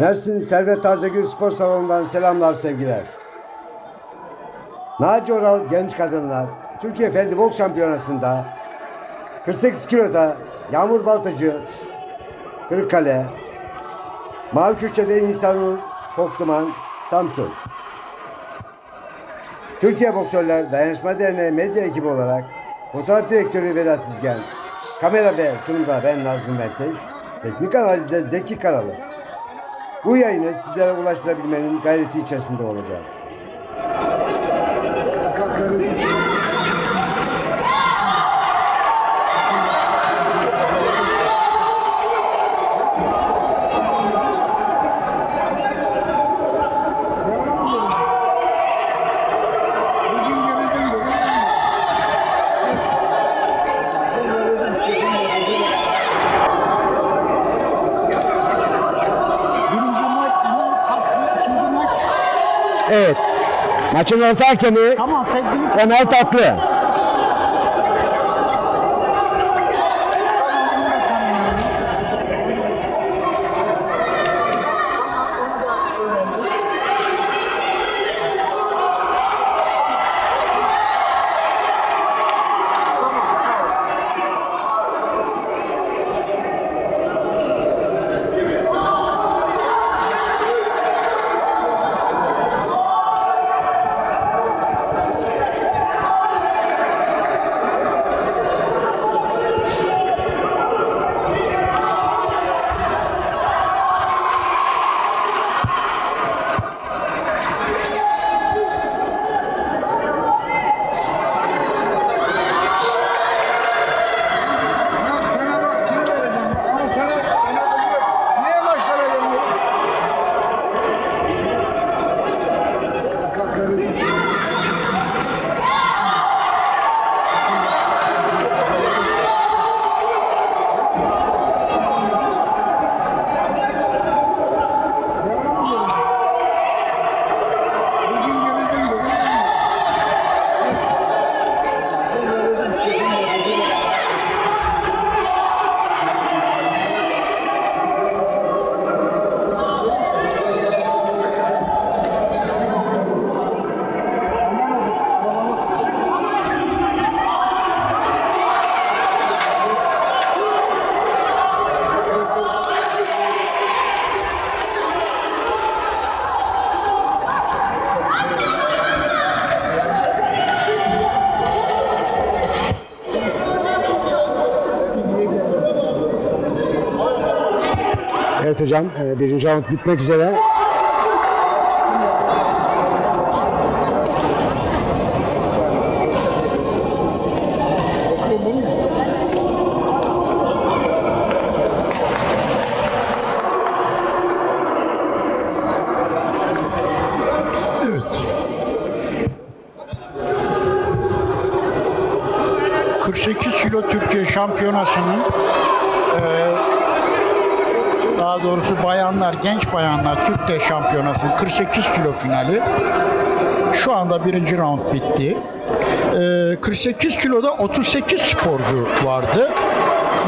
Mersin Servet Tazegül Spor Salonu'ndan selamlar sevgiler. Naci Oral Genç Kadınlar Türkiye Feldi Boks Şampiyonası'nda 48 kiloda Yağmur Baltacı Kırıkkale Mavi Kürçe'de İnsanur Kokduman Samsun Türkiye Boksörler Dayanışma Derneği medya ekibi olarak fotoğraf direktörü Vedat Sizgen, kamera ve sunumda ben Nazmi Menteş, teknik analizde Zeki Karalı. Bu yayını sizlere ulaştırabilmenin gayreti içerisinde olacağız. Bugün geleceğim dedim. Ben geleceğim, çekim yapacağım. Birinci maç hemen tatlı, ikinci maç. Evet, maçın orta hakemi Tamam. Ömer Tatlı. Evet hocam, e, birinci round bitmek üzere. Bir saniye, bekle. Bekle değil mi? Evet. 48 kilo Türkiye şampiyonasının doğrusu bayanlar, genç bayanlar Türkiye şampiyonasının 48 kilo finali. Şu anda birinci round bitti. Eee, 48 kiloda 38 sporcu vardı.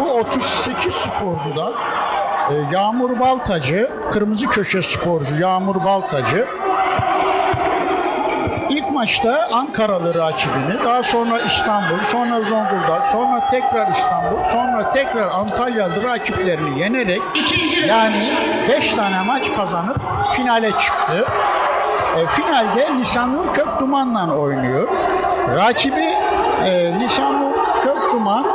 Bu 38 sporcudan eee, Yağmur Baltacı, kırmızı köşe sporcu Yağmur Baltacı, maçta Ankaralı rakibini, daha sonra İstanbul, sonra Zonguldak, sonra tekrar İstanbul, sonra tekrar Antalyalı rakiplerini yenerek yani 5 tane maç kazanıp finale çıktı. E, finalde Nisanur Kökduman'la oynuyor. Rakibi e, Nisanur Kökduman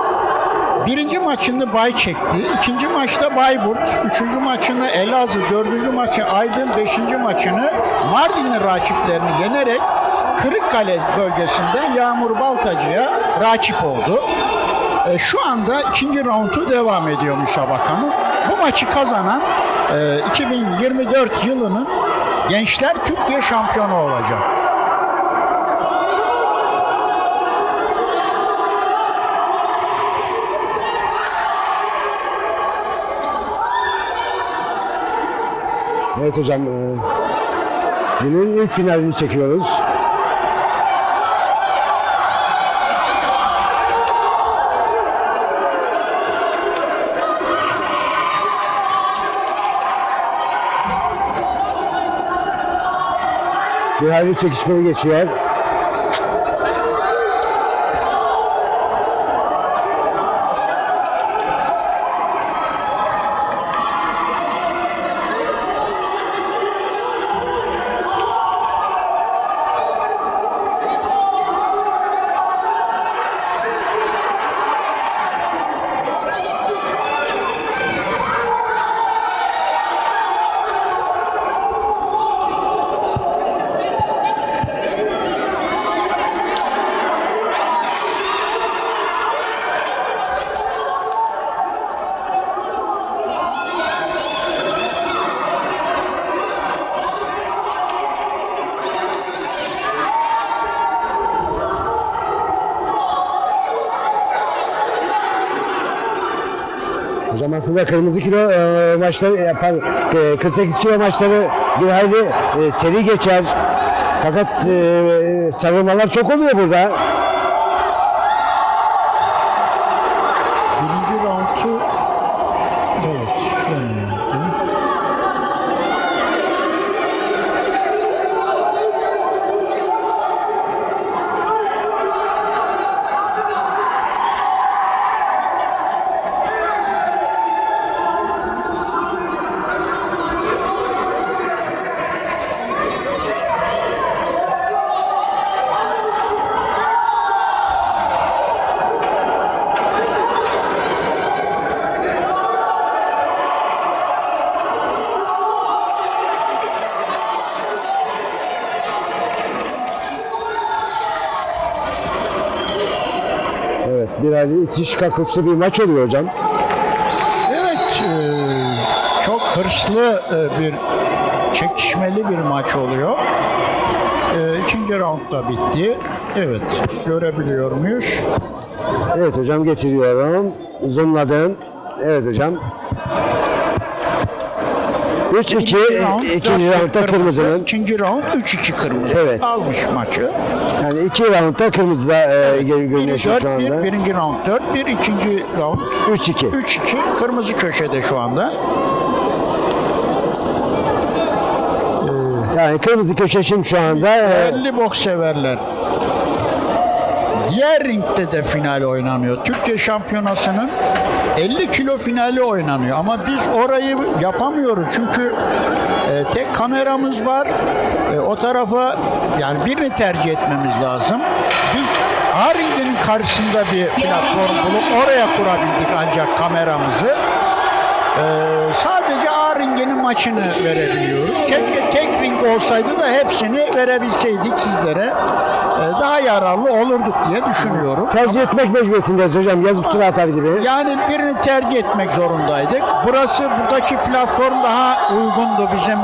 Birinci maçını Bay çekti. ikinci maçta Bayburt. Üçüncü maçını Elazığ. Dördüncü maçı Aydın. Beşinci maçını Mardin'in rakiplerini yenerek Kırıkkale bölgesinden Yağmur Baltacı'ya rakip oldu. E, şu anda ikinci raundu devam ediyor müsabakanın. Bu maçı kazanan e, 2024 yılının Gençler Türkiye şampiyonu olacak. Evet hocam. E, günün ilk finalini çekiyoruz. Bir hayli çekişmeli geçiyor. Aslında kırmızı kilo e, maçları, e, pardon, e, 48 kilo maçları bir hayli e, seri geçer. Fakat e, sarılmalar çok oluyor burada. Birinci roundu evet yeniyordu. Hayli itiş kakışlı bir maç oluyor hocam. Evet, e, çok hırslı e, bir çekişmeli bir maç oluyor. E, İkinci round da bitti. Evet, görebiliyor muyuz? Evet hocam getiriyorum. Zoomladım. Evet hocam. 3-2 ikinci dört roundda kırmızının. İkinci round 3-2 kırmızı. Evet. Almış maçı. Yani iki roundda kırmızıda e, gö- görünüyor şu 4-1, anda. birinci round 4-1, ikinci round 3-2. 3-2. Kırmızı köşede şu anda. Yani kırmızı köşe şimdi şu anda e, Değerli boks severler. Diğer ringde de final oynanıyor. Türkiye Şampiyonası'nın 50 kilo finali oynanıyor. Ama biz orayı yapamıyoruz. Çünkü e, tek kameramız var. E, o tarafa yani birini tercih etmemiz lazım. Biz A ringinin karşısında bir platform bulup oraya kurabildik ancak kameramızı. Ee, sadece A ringinin maçını verebiliyoruz. Keşke tek ring olsaydı da hepsini verebilseydik sizlere. Ee, daha yararlı olurduk diye düşünüyorum. tercih etmek mecburiyetindeyiz hocam. Yazı tura atar gibi. Yani birini tercih etmek zorundaydık. Burası buradaki platform daha uygundu bizim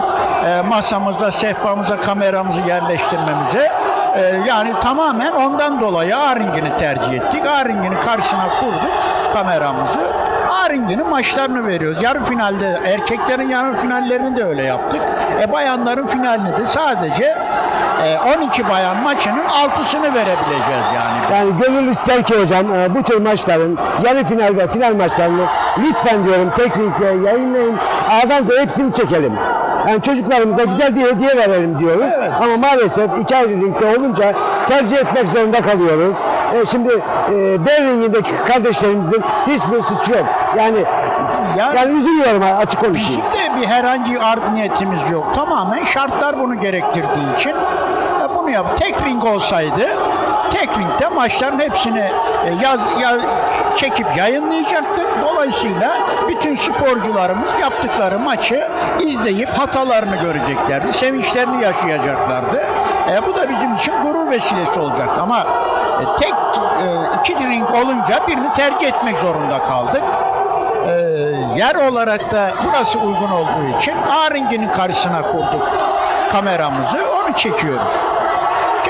e, masamıza, sehpamıza, kameramızı yerleştirmemize. E, yani tamamen ondan dolayı A-Ring'ini tercih ettik. A-Ring'ini karşısına kurduk kameramızı. A-Ring'inin maçlarını veriyoruz. Yarı finalde erkeklerin yarı finallerini de öyle yaptık. E, bayanların finalini de sadece e, 12 bayan maçının 6'sını verebileceğiz yani. Yani gönül ister ki hocam e, bu tür maçların yarı final ve final maçlarını lütfen diyorum tek linkle yayınlayın. A'dan Z'ye hepsini çekelim. Yani çocuklarımıza güzel bir hediye verelim diyoruz. Evet. Ama maalesef iki ayrı ringde olunca tercih etmek zorunda kalıyoruz. E, şimdi e, B ringindeki kardeşlerimizin hiçbir suçu yok. Yani Yani- yani üzülüyorum açık Bizim konuşayım. de bir herhangi art niyetimiz yok. Tamamen şartlar bunu gerektirdiği için e, bunu yap. Tek ring olsaydı tek ringde maçların hepsini e, yaz, yaz çekip yayınlayacaktık. Dolayısıyla bütün sporcularımız yaptıkları maçı izleyip hatalarını göreceklerdi. Sevinçlerini yaşayacaklardı. E, bu da bizim için gurur vesilesi olacaktı. Ama e, tek e, iki ring olunca birini tercih etmek zorunda kaldık. Ee, yer olarak da burası uygun olduğu için A ringinin karşısına kurduk kameramızı. Onu çekiyoruz.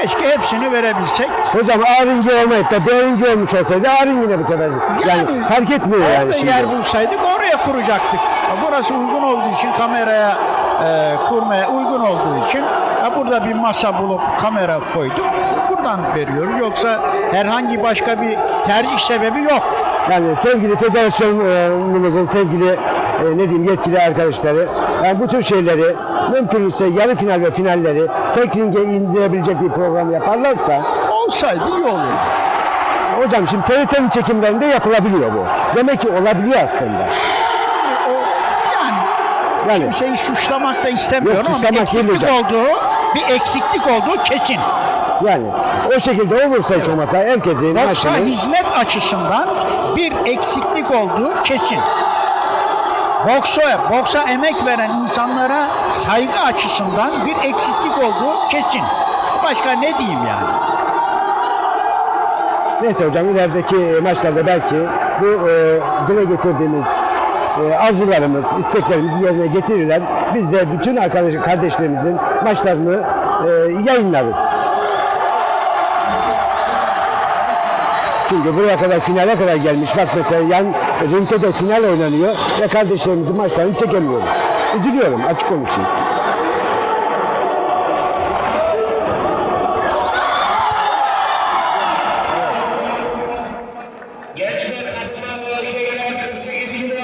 Keşke hepsini verebilsek. Hocam A ringi olmayıp da B ringi olmuş olsaydı A ringine bu sefer. Yani, fark etmiyor yani şimdi. yer bulsaydık oraya kuracaktık. Burası uygun olduğu için kameraya e, kurmaya uygun olduğu için e, burada bir masa bulup kamera koyduk. Buradan veriyoruz. Yoksa herhangi başka bir tercih sebebi yok. Yani sevgili federasyonumuzun sevgili e, ne diyeyim yetkili arkadaşları yani bu tür şeyleri mümkünse yarı final ve finalleri tek ringe indirebilecek bir program yaparlarsa Olsaydı iyi olur. hocam şimdi TRT'nin çekimlerinde yapılabiliyor bu. Demek ki olabiliyor aslında. O, yani Yani kimseyi suçlamak da istemiyorum Yok, ama bir suçlamak değil eksiklik hocam. olduğu, bir eksiklik olduğu kesin. yani o şekilde olursa hiç olmasa herkesin Boksa maçını hizmet açısından bir eksiklik olduğu kesin. Boksa, boksa emek veren insanlara saygı açısından bir eksiklik olduğu kesin. Başka ne diyeyim yani? Neyse hocam ilerideki maçlarda belki bu e, dile getirdiğimiz e, arzularımız, isteklerimizi yerine getirirler. Biz de bütün arkadaş kardeşlerimizin maçlarını e, yayınlarız. Çünkü buraya kadar finale kadar gelmiş. Bak mesela yan ringte de final oynanıyor ve kardeşlerimizin maçlarını çekemiyoruz. Üzülüyorum açık konuşayım. Gençler Kapımalı Erkekler 48 kilo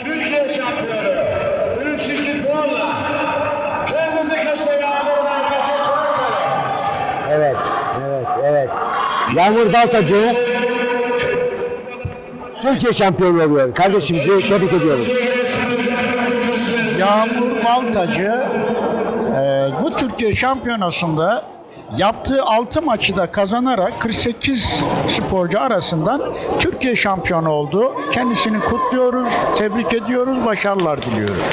Türkiye şampiyonu 3-2 puanla Kırmızı Köşe Yağmur Merkezi Çanakkale. Evet, evet, evet. Yağmur Baltacı Türkiye şampiyonu oluyor. Kardeşimizi tebrik ediyoruz. Yağmur Baltacı e, bu Türkiye Şampiyonası'nda yaptığı 6 maçı da kazanarak 48 sporcu arasından Türkiye şampiyonu oldu. Kendisini kutluyoruz, tebrik ediyoruz, başarılar diliyoruz.